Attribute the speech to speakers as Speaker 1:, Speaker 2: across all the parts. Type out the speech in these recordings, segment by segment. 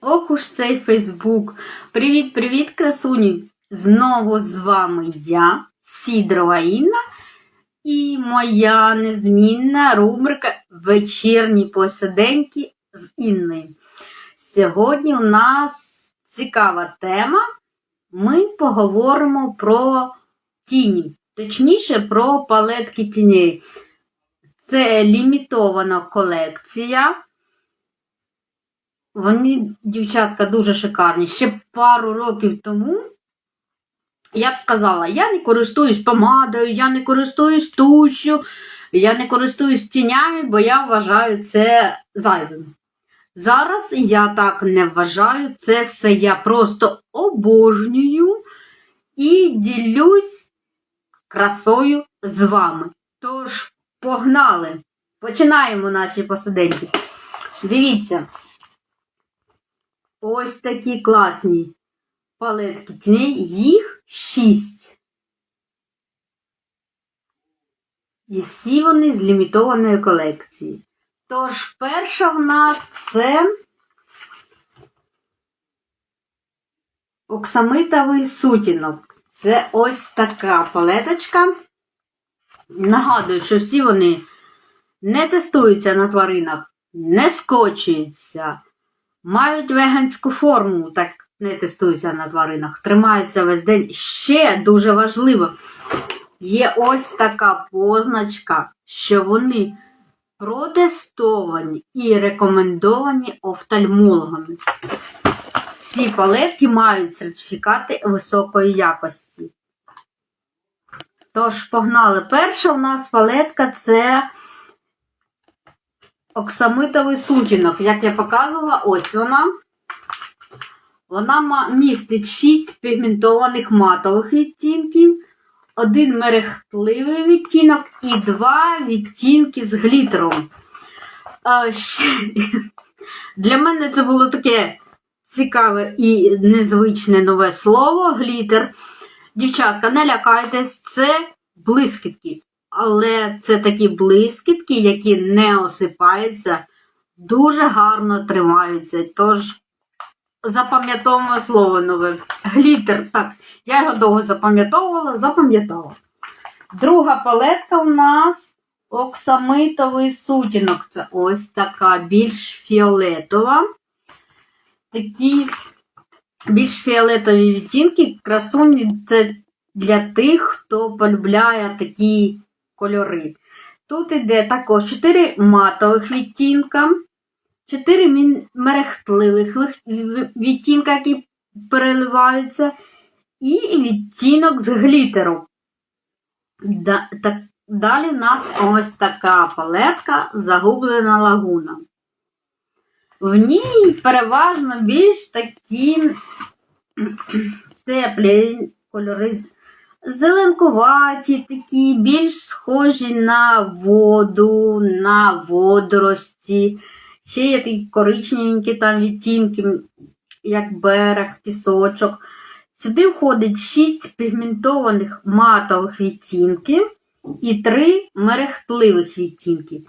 Speaker 1: Ох уж цей Фейсбук. Привіт-привіт, красуні! Знову з вами я, Сідрова Інна, і моя незмінна рубрика Вечірні посиденьки з Інною. Сьогодні у нас цікава тема. Ми поговоримо про тіні, точніше про палетки тіней. Це лімітована колекція. Вони, дівчатка, дуже шикарні. Ще пару років тому я б сказала, я не користуюсь помадою, я не користуюсь тушю, я не користуюсь тінями, бо я вважаю це зайвим. Зараз я так не вважаю, це все я просто обожнюю і ділюсь красою з вами. Тож, погнали! Починаємо наші посиденьки. Дивіться. Ось такі класні палетки тіней. Їх шість. І всі вони з лімітованої колекції. Тож, перша в нас це оксамитовий сутінок. Це ось така палеточка. Нагадую, що всі вони не тестуються на тваринах, не скочуються, мають веганську форму, так не тестуються на тваринах, тримаються весь день. Ще дуже важливо, є ось така позначка, що вони протестовані і рекомендовані офтальмологами. Ці палетки мають сертифікати високої якості. Тож, погнали. Перша у нас палетка це оксамитовий сутінок. Як я показувала, ось вона. Вона містить 6 пігментованих матових відтінків, один мерехтливий відтінок і два відтінки з глітером. Для мене це було таке цікаве і незвичне нове слово глітер. Дівчатка, не лякайтесь, це блискітки. Але це такі блискітки, які не осипаються, дуже гарно тримаються. Тож, запам'ятовуємо слово нове. Глітер. Так, я його довго запам'ятовувала, запам'ятала. Друга палетка у нас оксамитовий сутінок. Це ось така більш фіолетова. Такі більш фіолетові відтінки. Красуні це для тих, хто полюбляє такі кольори. Тут йде також 4 матових відтінка, 4 мерехтливих відтінка, які переливаються, і відтінок з глітеру. Далі в нас ось така палетка загублена лагуна. В ній переважно більш такі теплі кольори зеленкуваті, такі, більш схожі на воду, на водорості. Ще є такі коричневенькі там відтінки, як берег, пісочок. Сюди входить 6 пігментованих матових відтінків і 3 мерехтливих відтінки.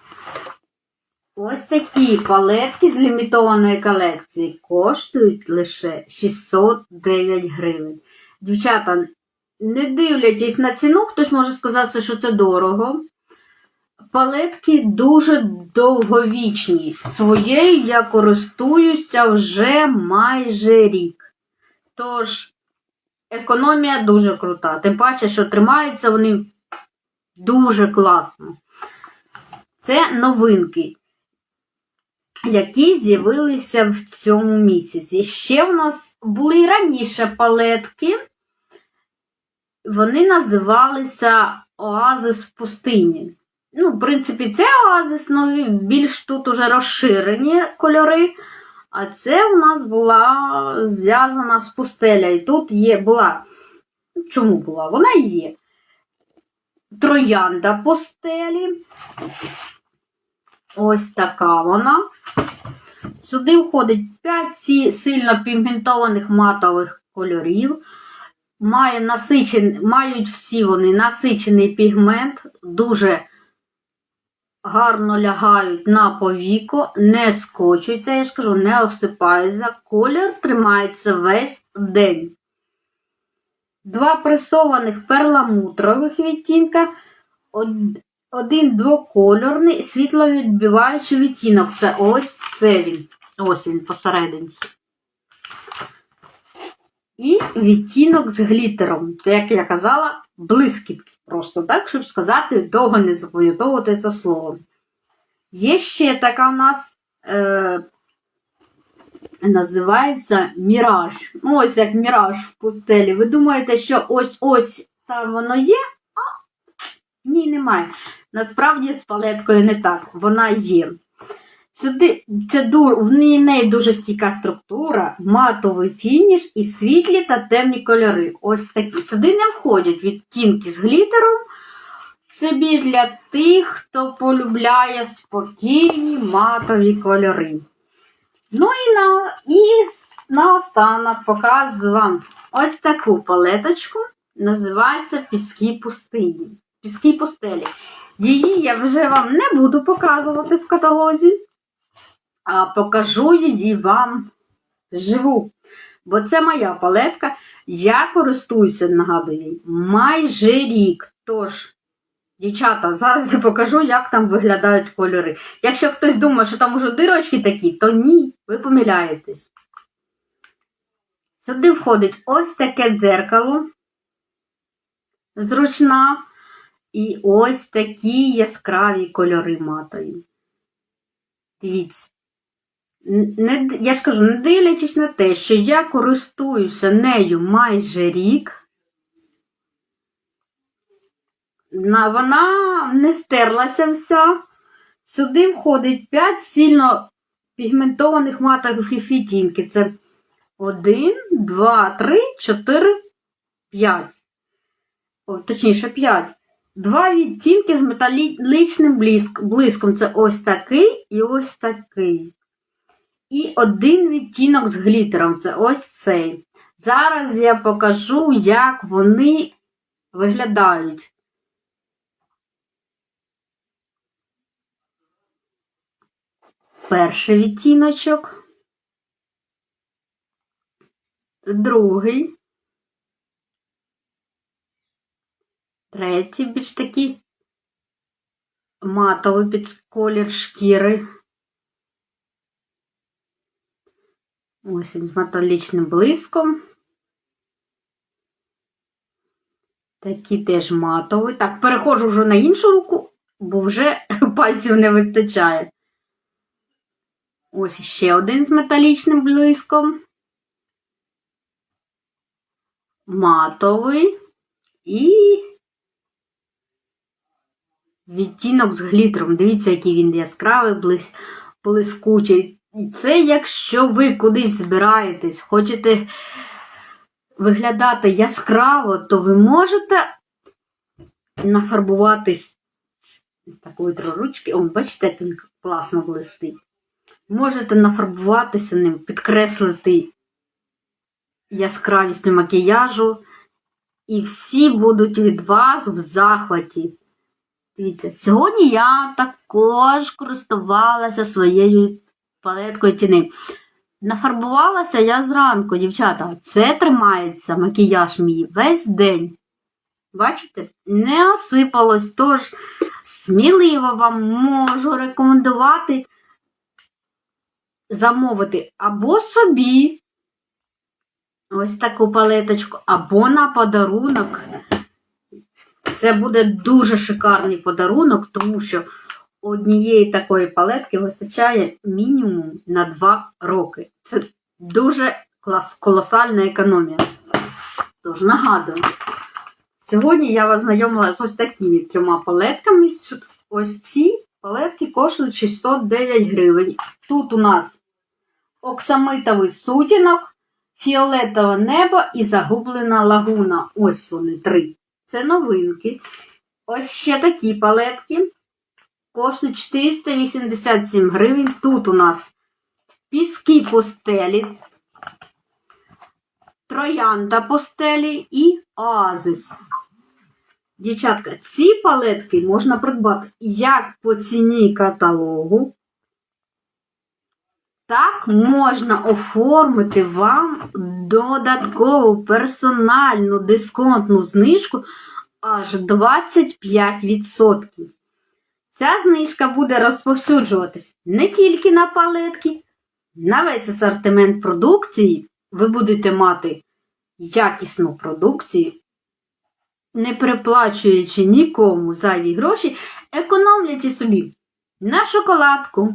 Speaker 1: Ось такі палетки з лімітованої колекції коштують лише 609 гривень. Дівчата, не дивлячись на ціну, хтось може сказати, що це дорого. Палетки дуже довговічні. Своєю я користуюся вже майже рік. Тож, економія дуже крута. Тим паче, що тримаються вони дуже класно. Це новинки, які з'явилися в цьому місяці. Ще в нас були раніше палетки вони називалися Оазис пустині. Ну, в принципі, це оазис, ну, більш тут уже розширені кольори. А це у нас була зв'язана з пустеля. І тут є була. Чому була? Вона є. Троянда пустелі. Ось така вона. Сюди входить 5 сильно пігментованих матових кольорів має насичен, мають всі вони насичений пігмент, дуже гарно лягають на повіку, не скочуються, я ж кажу, не осипаються. Колір тримається весь день. Два пресованих перламутрових відтінка, один двокольорний світловідбиваючий відтінок. Це ось це він. Ось він посерединці. І відтінок з глітером. Як я казала, блискітки. Просто так, щоб сказати, довго не запам'ятовувати це слово. Є ще така в нас е, називається міраж. Ну, ось як міраж в пустелі. Ви думаєте, що ось-ось там воно є? А ні, немає. Насправді з палеткою не так. Вона є. Це в неї, дуже стійка структура, матовий фініш і світлі та темні кольори. Ось такі. Сюди не входять відтінки з глітером. Це більш для тих, хто полюбляє спокійні матові кольори. Ну і на, і наостанок показую вам ось таку палеточку. Називається Піски пустині. Піски пустелі. Її я вже вам не буду показувати в каталозі, покажу її вам живу. Бо це моя палетка. Я користуюся, нагадую, майже рік. Тож, дівчата, зараз я покажу, як там виглядають кольори. Якщо хтось думає, що там уже дирочки такі, то ні, ви помиляєтесь. Сюди входить ось таке дзеркало. Зручна. І ось такі яскраві кольори матові. Дивіться. Не, я ж кажу, не дивлячись на те, що я користуюся нею майже рік, на, вона не стерлася вся. Сюди входить 5 сильно пігментованих матових відтінків. Це 1, 2, 3, 4, 5. О, точніше, 5. Два відтінки з металічним блиском. Це ось такий і ось такий. І один відтінок з глітером. Це ось цей. Зараз я покажу, як вони виглядають. Перший відтіночок. Другий. Третій більш такий матовий під колір шкіри. Ось з металічним блиском. Такий теж матовий. Так, переходжу вже на іншу руку, бо вже пальців не вистачає. Ось ще один з металічним блиском. Матовий. І відтінок з глітером. Дивіться, який він яскравий, блискучий. Це якщо ви кудись збираєтесь, хочете виглядати яскраво, то ви можете нафарбуватись такої ручки. О, бачите, як він класно блистить. Можете нафарбуватися ним, підкреслити яскравість макіяжу, і всі будуть від вас в захваті. Дивіться, сьогодні я також користувалася своєю палеткою тіни. Нафарбувалася я зранку, дівчата. Це тримається макіяж мій весь день. Бачите? Не осипалось, тож сміливо вам можу рекомендувати замовити або собі ось таку палеточку, або на подарунок. Це буде дуже шикарний подарунок, тому що однієї такої палетки вистачає мінімум на 2 роки. Це дуже клас, колосальна економія. Тож нагадую, сьогодні я вас знайомила з ось такими трьома палетками. Ось ці палетки коштують 609 гривень. Тут у нас оксамитовий сутінок, фіолетове небо і загублена лагуна. Ось вони три. Це новинки. Ось ще такі палетки. Коштують 487 гривень. Тут у нас піски постелі, троянда постелі і оазис. Дівчатка, ці палетки можна придбати як по ціні каталогу, так можна оформити вам додаткову персональну дисконтну знижку аж 25%. Ця знижка буде розповсюджуватись не тільки на палетки, на весь асортимент продукції ви будете мати якісну продукцію, не приплачуючи нікому зайві гроші, економлячи собі на шоколадку,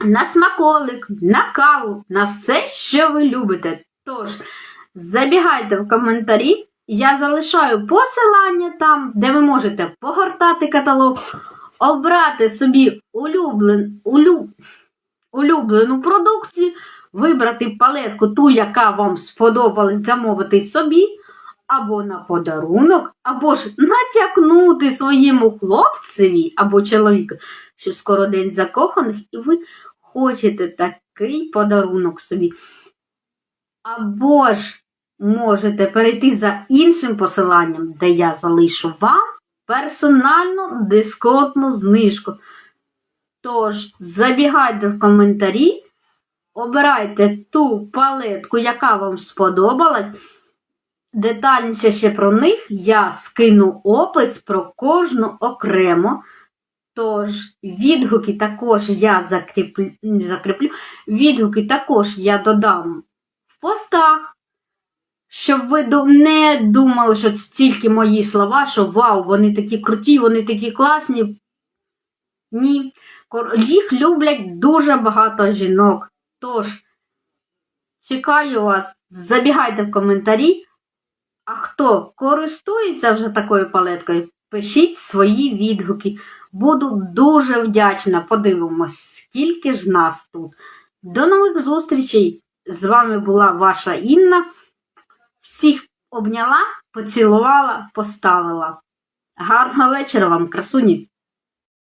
Speaker 1: на смаколик, на каву, на все, що ви любите. Тож, забігайте в коментарі, я залишаю посилання там, де ви можете погортати каталог, обрати собі улюблен, улю, улюблену продукцію, вибрати палетку, ту, яка вам сподобалась, замовити собі, або на подарунок, або ж натякнути своєму хлопцеві або чоловіку, що скоро день закоханих, і ви хочете такий подарунок собі. Або ж можете перейти за іншим посиланням, де я залишу вам персональну дисконтну знижку. Тож, забігайте в коментарі, обирайте ту палетку, яка вам сподобалась. Детальніше ще про них я скину опис про кожну окремо. Тож, відгуки також я закріплю, закріплю, відгуки також я додам в постах, щоб ви не думали, що це тільки мої слова, що вау, вони такі круті, вони такі класні. Ні. Їх люблять дуже багато жінок. Тож, чекаю вас, забігайте в коментарі. А хто користується вже такою палеткою, пишіть свої відгуки. Буду дуже вдячна. Подивимось, скільки ж нас тут. До нових зустрічей! З вами була ваша Інна. Всіх обняла, поцілувала, поставила. Гарного вечора вам, красуні!